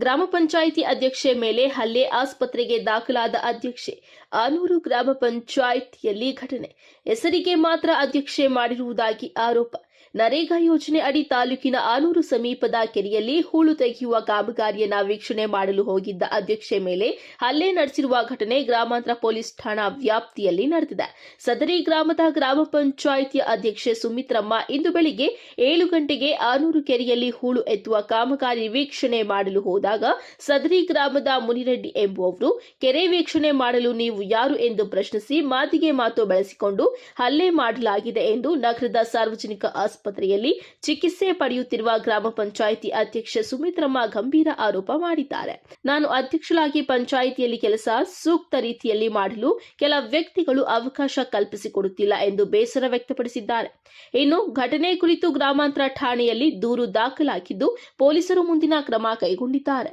ಗ್ರಾಮ ಪಂಚಾಯಿತಿ ಅಧ್ಯಕ್ಷೆ ಮೇಲೆ ಹಲ್ಲೆ ಆಸ್ಪತ್ರೆಗೆ ದಾಖಲಾದ ಅಧ್ಯಕ್ಷೆ. ಆನೂರು ಗ್ರಾಮ ಪಂಚಾಯಿತಿಯಲ್ಲಿ ಘಟನೆ. ಹೆಸರಿಗೆ ಮಾತ್ರ ಅಧ್ಯಕ್ಷೆ ಮಾಡಿರುವುದಾಗಿ ಆರೋಪ. ನರೇಗಾ ಯೋಜನೆ ಅಡಿ ತಾಲೂಕಿನ ಆನೂರು ಸಮೀಪದ ಕೆರೆಯಲ್ಲಿ ಹೂಳು ತೆಗೆಯುವ ಕಾಮಗಾರಿಯನ್ನ ವೀಕ್ಷಣೆ ಮಾಡಲು ಹೋಗಿದ್ದ ಅಧ್ಯಕ್ಷೆ ಮೇಲೆ ಹಲ್ಲೆ ನಡೆಸಿರುವ ಘಟನೆ ಗ್ರಾಮಾಂತರ ಪೊಲೀಸ್ ಠಾಣಾ ವ್ಯಾಪ್ತಿಯಲ್ಲಿ ನಡೆದಿದೆ. ಸದರಿ ಗ್ರಾಮದ ಗ್ರಾಮ ಪಂಚಾಯಿತಿಯ ಅಧ್ಯಕ್ಷೆ ಸುಮಿತ್ರಮ್ಮ ಇಂದು ಬೆಳಿಗ್ಗೆ ಏಳು ಗಂಟೆಗೆ ಆನೂರು ಕೆರೆಯಲ್ಲಿ ಹೂಳು ಎತ್ತುವ ಕಾಮಗಾರಿ ವೀಕ್ಷಣೆ ಮಾಡಲು ಹೋದಾಗ ಸದರಿ ಗ್ರಾಮದ ಮುನಿರೆಡ್ಡಿ ಎಂಬುವವರು, ಕೆರೆ ವೀಕ್ಷಣೆ ಮಾಡಲು ನೀವು ಯಾರು ಎಂದು ಪ್ರಶ್ನಿಸಿ ಮಾತಿಗೆ ಮಾತು ಬಳಸಿಕೊಂಡು ಹಲ್ಲೆ ಮಾಡಲಾಗಿದೆ ಎಂದು ನಗರದ ಸಾರ್ವಜನಿಕ ಆಸ್ಪತ್ರೆಯಲ್ಲಿ ಚಿಕಿತ್ಸೆ ಪಡೆಯುತ್ತಿರುವ ಗ್ರಾಮ ಪಂಚಾಯಿತಿ ಅಧ್ಯಕ್ಷೆ ಸುಮಿತ್ರಮ್ಮ ಗಂಭೀರ ಆರೋಪ ಮಾಡಿದ್ದಾರೆ. ನಾನು ಅಧ್ಯಕ್ಷಳಾಗಿ ಪಂಚಾಯಿತಿಯಲ್ಲಿ ಕೆಲಸ ಸೂಕ್ತ ರೀತಿಯಲ್ಲಿ ಮಾಡಲು ಕೆಲ ವ್ಯಕ್ತಿಗಳು ಅವಕಾಶ ಕಲ್ಪಿಸಿಕೊಡುತ್ತಿಲ್ಲ ಎಂದು ಬೇಸರ ವ್ಯಕ್ತಪಡಿಸಿದ್ದಾರೆ. ಇನ್ನು ಘಟನೆ ಕುರಿತು ಗ್ರಾಮಾಂತರ ಠಾಣೆಯಲ್ಲಿ ದೂರು ದಾಖಲಾಗಿದ್ದು, ಪೊಲೀಸರು ಮುಂದಿನ ಕ್ರಮ ಕೈಗೊಂಡಿದ್ದಾರೆ.